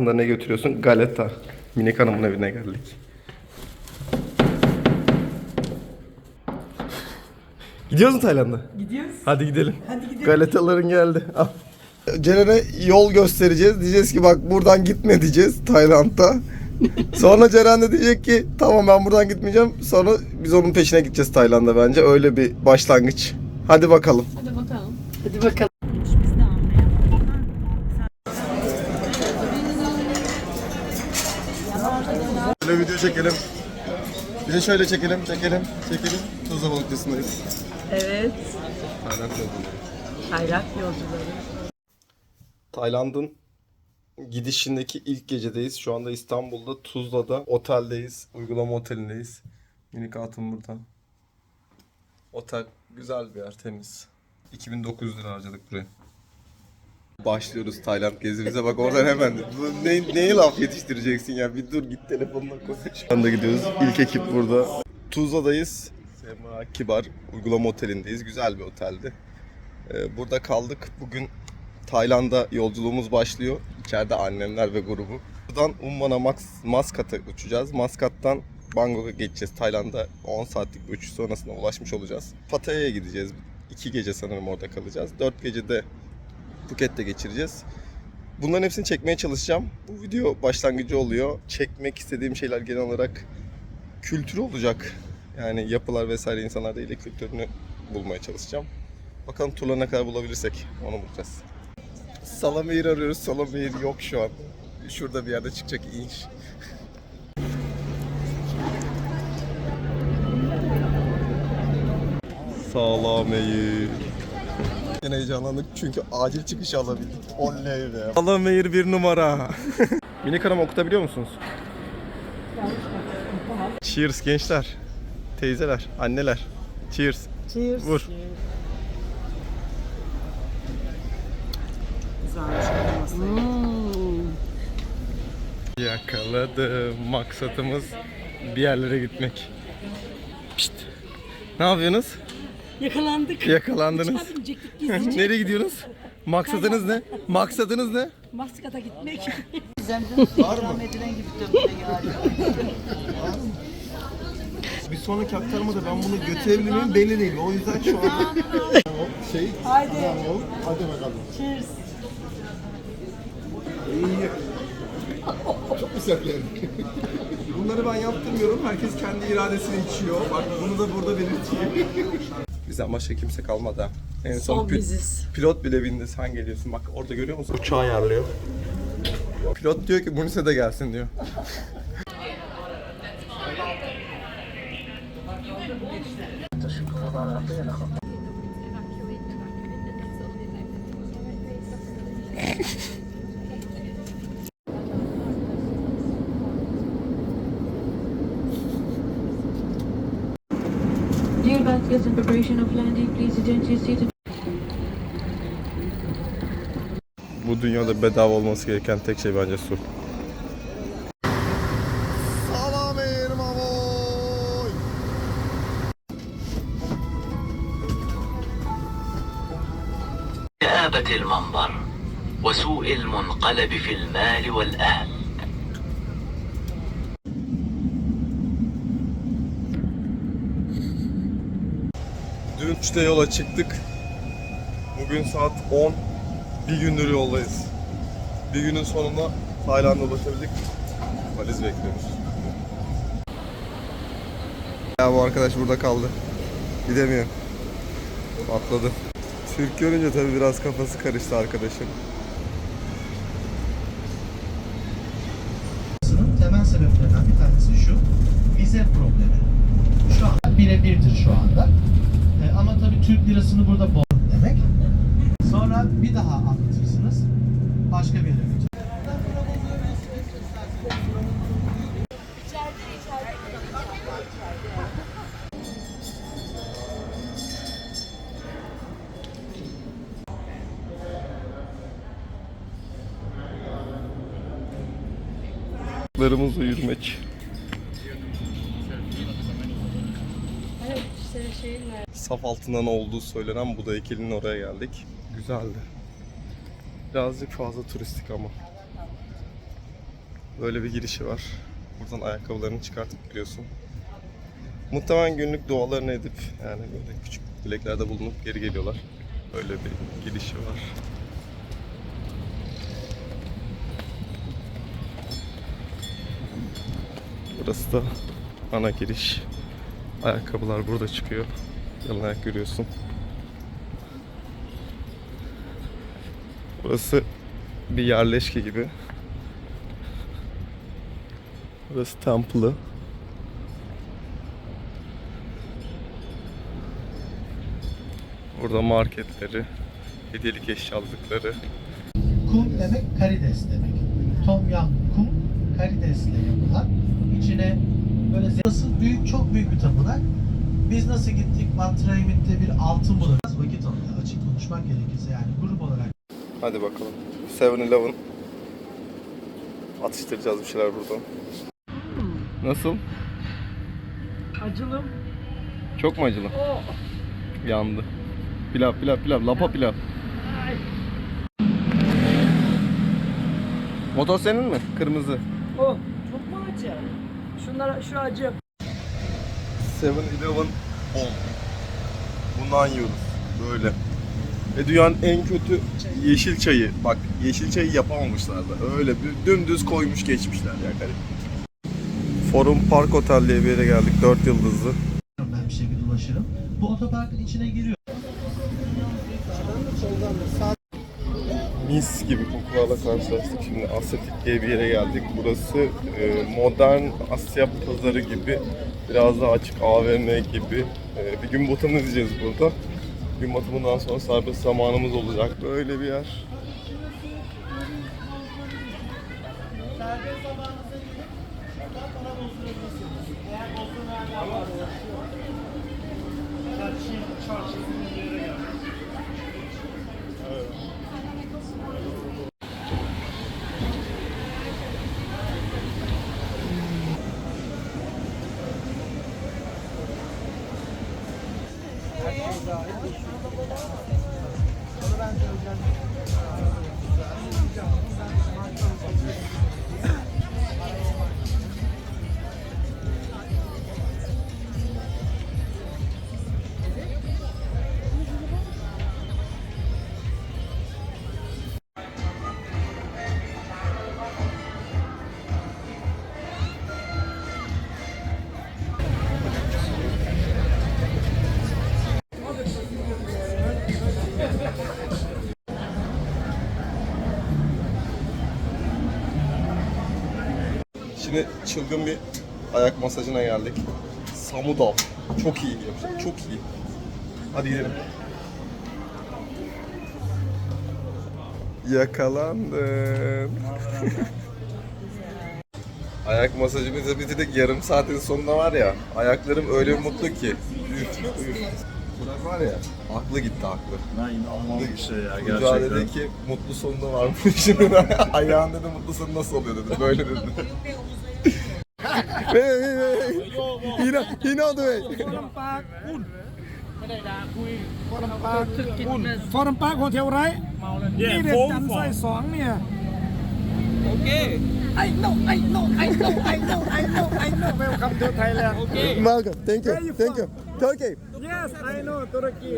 Da ne götürüyorsun? Galeta. Minik Hanım'ın evine geldik. Gidiyoruz mu Tayland'a? Gidiyoruz. Hadi gidelim. Hadi gidelim. Galetaların geldi. Al. Ceren'e yol göstereceğiz. Diyeceğiz ki bak buradan gitme diyeceğiz Tayland'da. Sonra Ceren de diyecek ki tamam ben buradan gitmeyeceğim. Sonra biz onun peşine gideceğiz Tayland'a bence. Öyle bir başlangıç. Hadi bakalım. Hadi bakalım. Hadi bakalım. Şöyle video çekelim. Bir de şöyle çekelim, çekelim, çekelim. Tuzla balıkçısındayız. Evet. Tayland yolculuğu. Tayland yolcuları. Tayland'ın gidişindeki ilk gecedeyiz. Şu anda İstanbul'da Tuzla'da oteldeyiz. Uygulama otelindeyiz. Minik hatun burada. Otel güzel bir yer, temiz. 2900 lira harcadık buraya. Başlıyoruz Tayland gezimize. Bak oradan hemen ne, neye laf yetiştireceksin ya? Bir dur git telefonla konuş. Şu anda gidiyoruz. İlk ekip burada. Tuzla'dayız. Sema Kibar uygulama otelindeyiz. Güzel bir oteldi. Ee, burada kaldık. Bugün Tayland'a yolculuğumuz başlıyor. İçeride annemler ve grubu. Buradan Umman'a Max, Maskat'a uçacağız. Maskat'tan Bangkok'a geçeceğiz. Tayland'a 10 saatlik bir uçuş sonrasında ulaşmış olacağız. Pattaya'ya gideceğiz. 2 gece sanırım orada kalacağız. 4 gece de Phuket'te geçireceğiz. Bunların hepsini çekmeye çalışacağım. Bu video başlangıcı oluyor. Çekmek istediğim şeyler genel olarak kültür olacak. Yani yapılar vesaire insanlar değil de kültürünü bulmaya çalışacağım. Bakalım turla ne kadar bulabilirsek onu bulacağız. Salameyir arıyoruz. Salameyir yok şu an. Şurada bir yerde çıkacak inş. Salameyir. Yine heyecanlandık çünkü acil çıkış alabildik. Oley be. Salameyir bir numara. Minik hanım okutabiliyor musunuz? Cheers gençler. Teyzeler, anneler. Cheers. Cheers. Vur. Güzelmiş olması. Yakaladım. Maksatımız bir yerlere gitmek. Pişt. Ne yapıyorsunuz? Yakalandık. Yakalandınız. Binecektik gizlice. Nereye gidiyorsunuz? Maksadınız ne? Maksadınız ne? Maskat'a gitmek. Edilen gibi dönmeye geldi. Bir sonraki aktarmada ben bunu götürebilir miyim belli değil. O yüzden şu an şey Haydi. hadi bakalım. Cheers. İyi. Çok güzel yani. Bunları ben yaptırmıyorum. Herkes kendi iradesini içiyor. Bak bunu da burada belirteyim. Bizden başka kimse kalmadı. ha. En son, Son pi- biziz. pilot bile bindi. Sen geliyorsun. Bak orada görüyor musun? Uçağı ayarlıyor. Pilot diyor ki Munise de gelsin diyor. passengers in preparation of landing, please adjust your seat. Bu dünyada bedava olması gereken tek şey bence su. كآبة المنظر وسوء المنقلب في المال والأهل 3'te yola çıktık. Bugün saat 10. Bir gündür yoldayız. Bir günün sonunda Tayland'a ulaşabildik. Valiz bekliyoruz. Ya bu arkadaş burada kaldı. Gidemiyor. Atladı. Türk görünce tabii biraz kafası karıştı arkadaşım. temel sebeplerinden bir tanesi şu. Vize problemi. Şu an birebirdir şu anda. E, Türk lirasını burada bol demek. Sonra bir daha anlatırsınız. Başka bir yere götürür. Larımızla yürümek. Saf altından olduğu söylenen Buda heykelinin oraya geldik. Güzeldi. Birazcık fazla turistik ama. Böyle bir girişi var. Buradan ayakkabılarını çıkartıp giriyorsun. Muhtemelen günlük dualarını edip yani böyle küçük dileklerde bulunup geri geliyorlar. Böyle bir girişi var. Burası da ana giriş. Ayakkabılar burada çıkıyor. Ayak görüyorsun. Burası bir yerleşke gibi. Burası Temple'ı. Burada marketleri, hediyelik eşyalıkları. Kum demek karides demek. Tom yum kum karidesle yapılan. İçine böyle nasıl büyük çok büyük bir tapınak. Biz nasıl gittik Mantramit'te bir altın bulalım. Biraz vakit alıyor açık konuşmak gerekirse yani grup olarak Hadi bakalım. 7-Eleven. Atıştıracağız bir şeyler buradan. Nasıl? Acılım. Çok mu acılı? O. Yandı. Pilav, pilav, pilav. Lapa pilav. Motor senin mi? Kırmızı. O. Çok mu acı? Şunlara şu acı. 7-Eleven 10. Bundan yiyoruz. Böyle. Ve dünyanın en kötü yeşil çayı. Bak yeşil çayı yapamamışlar da. Öyle bir dümdüz koymuş geçmişler ya garip. Forum Park Otel diye bir yere geldik. 4 yıldızlı. ben bir şekilde ulaşırım. Bu otoparkın içine giriyor. Mis gibi kokularla karşılaştık. Şimdi Asyatik diye bir yere geldik. Burası e, modern Asya pazarı gibi. Biraz daha açık AVM gibi. E, bir gün batımını izleyeceğiz burada. Gün batımından sonra serbest zamanımız olacak. Böyle bir yer. Şimdi çılgın bir ayak masajına geldik. Samudal. Çok iyi yapacak. Çok iyi. Hadi gidelim. Yakalandın. Ayak masajımızı bitirdik. Yarım saatin sonunda var ya. Ayaklarım öyle mutlu ki. Üf, üf. Burak var ya. Aklı gitti aklı. Ben inanılmaz bir şey ya gerçekten. dedi ki mutlu sonunda varmış. Şimdi de ayağın dedi mutlu sonu nasıl oluyor dedi. Böyle dedi. Hey hey hey. Hina Hina the way. ฟอรัมปาร์คโฮเทลไรนี่เด็กจันทร์ซอยสองเนี่ย โอเค ไอโน่ไอโน่ไอโน่ไอโน่ไอโน่ไอโน่เวลคัมทูไทยแลนด์ โอเค Welcome. Thank you. Thank you. Turkey. yes I know ตุรกี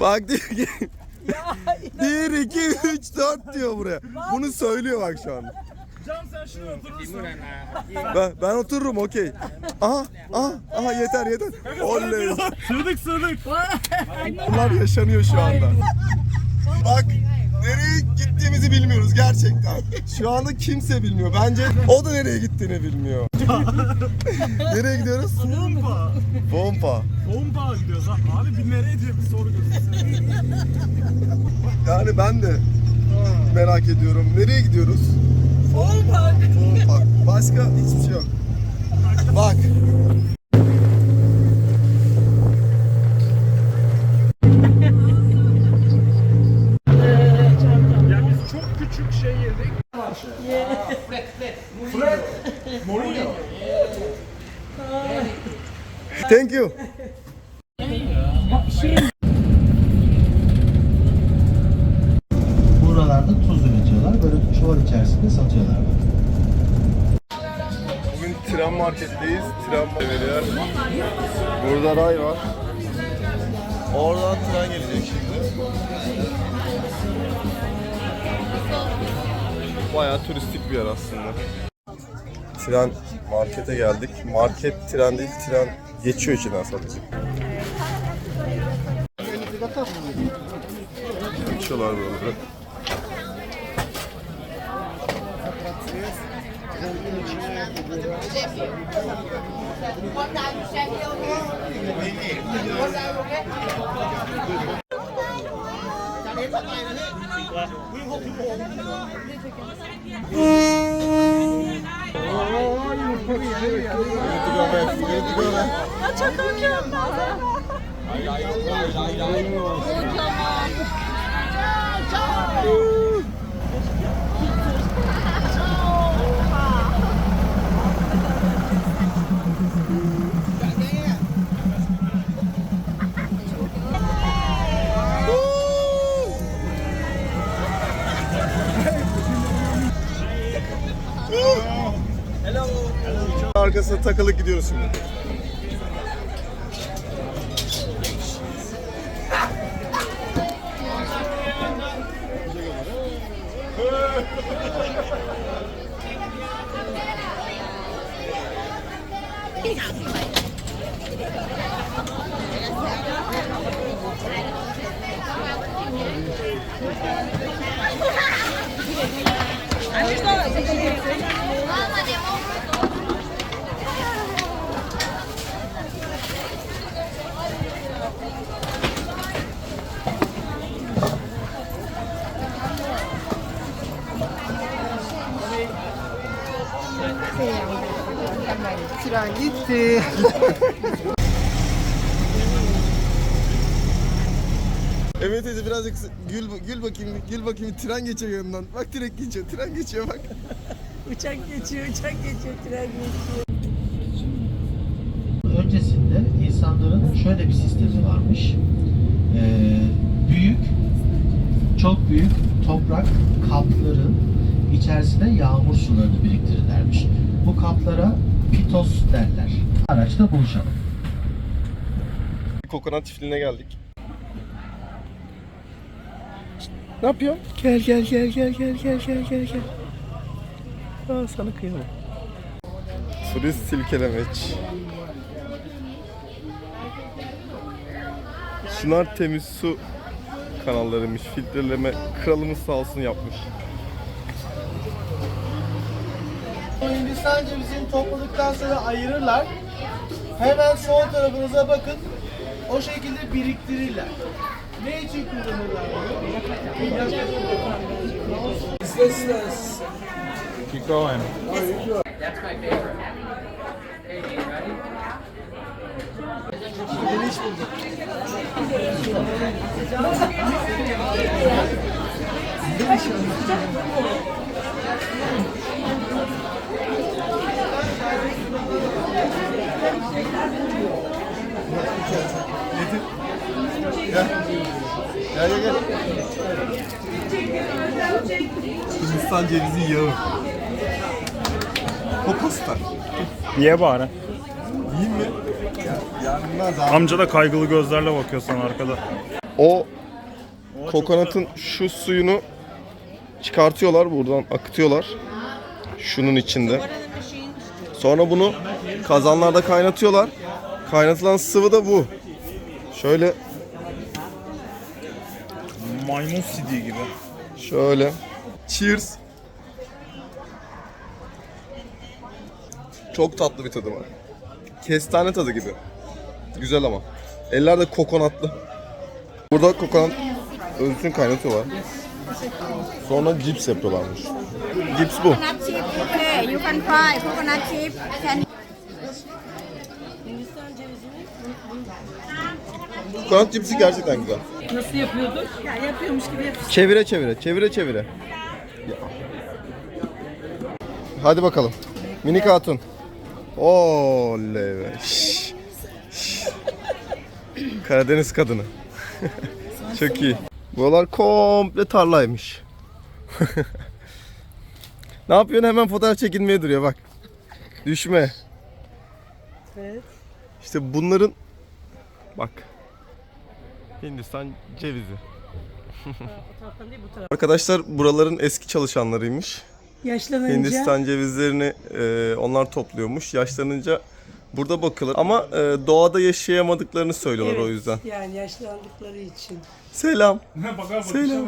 Bak diyor ki 1, 2, 3, 4 diyor buraya. Bunu söylüyor bak şu anda. Can sen şuraya oturursun. Ben, ben otururum okey. Aha, aha, aha yeter yeter. Oley. Sığdık sığdık. Bunlar yaşanıyor şu anda. Bak nereye gittiğimizi bilmiyoruz gerçekten. Şu anda kimse bilmiyor. Bence o da nereye gittiğini bilmiyor. nereye gidiyoruz? Pompa. Pompa. Pompa gidiyoruz ha. Abi bir nereye diye bir soru. Yani ben de merak ediyorum. Nereye gidiyoruz? Pompa. Pompa. Başka hiçbir şey yok. Bak. Ya biz çok küçük şey yedik. Fred. Mourinho. Thank you. Buralarda Tren markete geldik. Market tren değil, tren geçiyor içinden sadece. Geçiyorlar böyle. Çok mükemmel. Hayır hayır hayır hayır. Arkasına takılıp gidiyoruz şimdi. Gitti. Evet teyze birazcık gül gül bakayım gül bakayım tren geçiyor yanından. Bak direkt geçiyor tren geçiyor bak. Uçak geçiyor, uçak geçiyor, tren geçiyor. Öncesinde insanların şöyle bir sistemi varmış. Ee, büyük, çok büyük toprak kapların içerisine yağmur sularını biriktirirlermiş. Bu kaplara pitos derler. Araçta buluşalım. Kokonat çiftliğine geldik. Ne yapıyorsun? Gel gel gel gel gel gel gel gel gel. Aa, sana kıyamam. Turist silkelemeç. Şınar temiz su kanallarıymış. Filtreleme kralımız sağ olsun yapmış. Hindistan cevizini topladıktan sonra ayırırlar. Hemen sol tarafınıza bakın. O şekilde biriktirirler. Ne için kullanırlar bunu? Keep going. That's my favorite. Hey, ready? Geniş bulduk. Gel gel gel. Hindistan cevizi yağı. Kokostar. Ye bari. Yiyeyim mi? Ya, yenmez abi. Amca da kaygılı gözlerle bakıyor sana arkada. O kokonatın şu suyunu çıkartıyorlar buradan akıtıyorlar. Şunun içinde. Sonra bunu kazanlarda kaynatıyorlar. Kaynatılan sıvı da bu. Şöyle Maymun sidiği gibi. şöyle. Cheers. Çok tatlı bir tadı var. Kestane tadı gibi. Güzel ama. Eller de kokonatlı. Burada kokonat özüsünü kaynatıyorlar. Sonra cips yapıyorlarmış. Cips bu. coconut chip. Okay, you can try coconut chip. Can Kokonat cipsi gerçekten güzel. Nasıl yapıyorduk? Ya yapıyormuş gibi yapıyoruz. Çevire çevire, çevire çevire. Ya. Hadi bakalım. Minik hatun. Oley be. Şş, şş. Karadeniz kadını. Çok iyi. Buralar komple tarlaymış. ne yapıyorsun? Hemen fotoğraf çekinmeye duruyor bak. Düşme. Evet. İşte bunların bak Hindistan cevizi. O taraftan değil bu taraf. Arkadaşlar buraların eski çalışanlarıymış. Yaşlanınca. Hindistan cevizlerini e, onlar topluyormuş. Yaşlanınca burada bakıyorlar. Ama e, doğada yaşayamadıklarını söylüyorlar Evet, o yüzden. Yani yaşlandıkları için. Selam. Bakar Selam.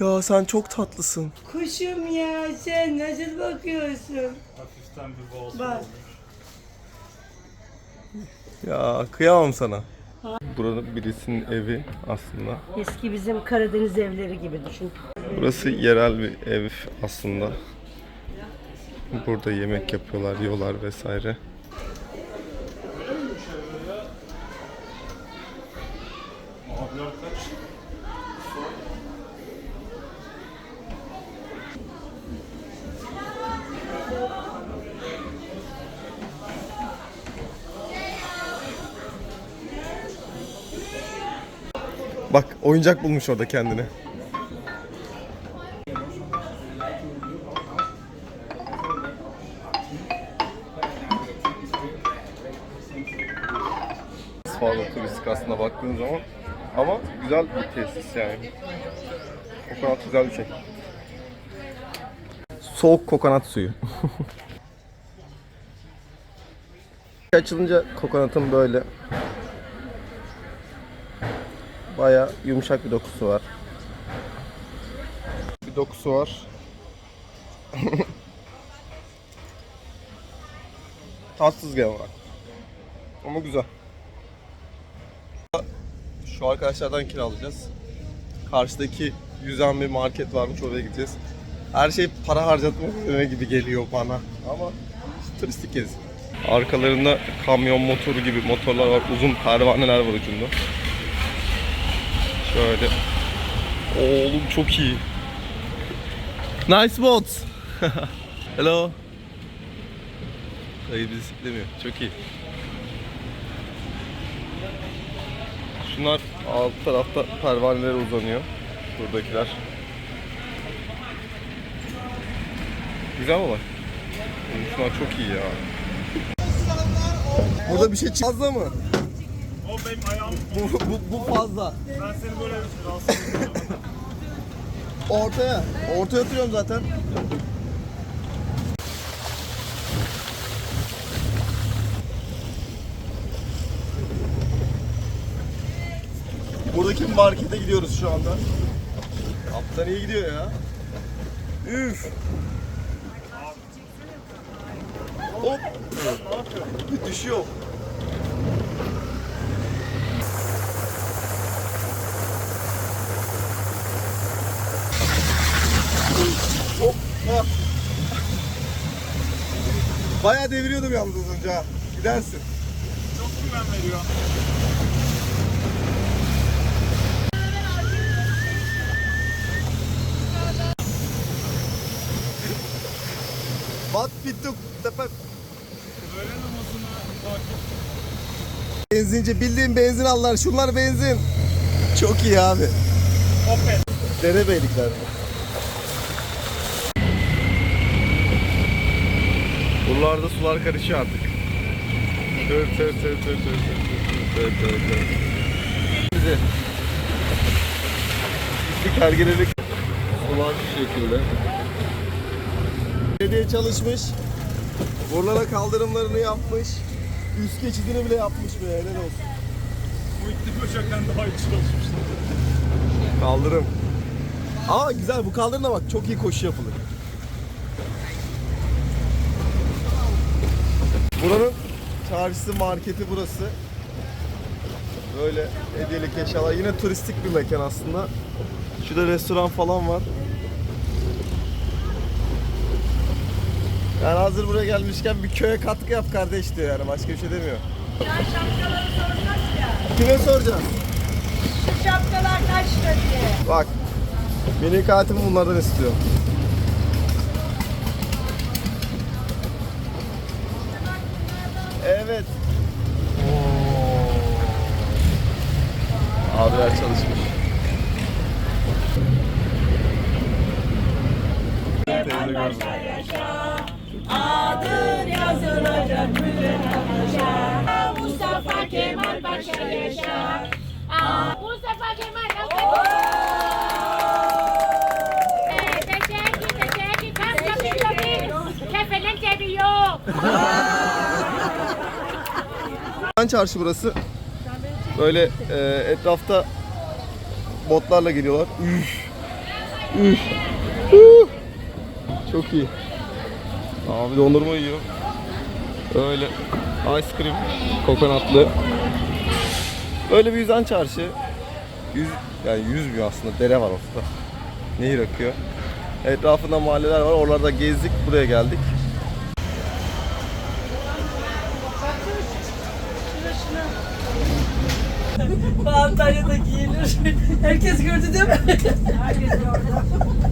Ya sen çok tatlısın. Kuşum ya sen nasıl bakıyorsun? Hafiften bir boğaz. Bak. Ya kıyamam sana. Buranın birisinin evi aslında. Eski bizim Karadeniz evleri gibi düşün. Burası yerel bir ev aslında. Burada yemek yapıyorlar, yiyorlar vesaire. Abiler Bak oyuncak bulmuş orada kendine. Fazla turistik aslında baktığın zaman. Ama güzel bir tesis yani. Kokonat güzel bir şey. Soğuk kokonat suyu. Açılınca kokonatın böyle Baya yumuşak bir dokusu var. Bir dokusu var. Tatsız genel olarak. Ama güzel. Şu arkadaşlardan kiralayacağız. Karşıdaki yüzen bir market varmış oraya gideceğiz. Her şey para harcatmak üzerine gibi geliyor bana. Ama turistik gezi. Arkalarında kamyon motoru gibi motorlar var. Uzun pervaneler var ucunda. Şöyle. Oğlum çok iyi. Nice boat. Hello. Dayı bizi siklemiyor. Çok iyi. Şunlar alt tarafta pervaneler uzanıyor. Buradakiler. Güzel. Oğlum Şunlar çok iyi ya. Burada bir şey fazla mı? O benim ayağım. Bu, bu, bu fazla. Ben seni böyle rahatsız ediyorum. Ortaya. Ortaya oturuyorum zaten. Buradaki markete gidiyoruz şu anda. Kaptan iyi gidiyor ya. Üf. Hop. Bir düşüyor. Hop. ha. Bayağı deviriyordum yalnız az önce. Gidersin. Çok güven veriyor. Bak bittik. Tepe. Öğle namazını takip. Benzinci bildiğin benzin aldılar. Şunlar benzin. Çok iyi abi. Opel. Derebeylikler. Buralarda sular karışıyor artık. Tır tır tır tır tır tır tır tır tır tır. Bizi. Pislik hergelelik. Sular şu şekilde. Belediye çalışmış. Buralara kaldırımlarını yapmış. Üst geçidini bile yapmış be helal olsun. Bu iklim böcekten daha iyi çalışmışlar. Kaldırım. Aa güzel bu kaldırım da bak çok iyi koşu yapılır. Buranın çarşısı, marketi burası. Böyle hediyelik eşyalar. Yine turistik bir mekan aslında. Şurada restoran falan var. Yani hazır buraya gelmişken bir köye katkı yap kardeş diyor yani başka bir şey demiyor. Kime soracağız? Şu şapkalar kaç lira diye. Bak. Mini katimi bunlardan istiyor. Evet. Oo. Abiler çalışmış. Yaşa, yaşa, adın yazılacak Paşa. Mustafa Kemal Paşa yaşa. Mustafa Kemal ee, Teşekkür, teşekkür. Tam kapıyı kapıyı. Kefelek seviyor. Karaman Çarşı burası. Böyle e, etrafta botlarla geliyorlar. Üf. Üf. Üf. Çok iyi. Abi dondurma yiyor. Öyle ice cream, kokonatlı. Böyle bir yüzen çarşı. Yüz, yani yüzmüyor aslında. Dere var ortada. Nehir akıyor. Etrafında mahalleler var. Oralarda gezdik. Buraya geldik. Antalya'da giyilir. Herkes gördü değil mi? Herkes gördü.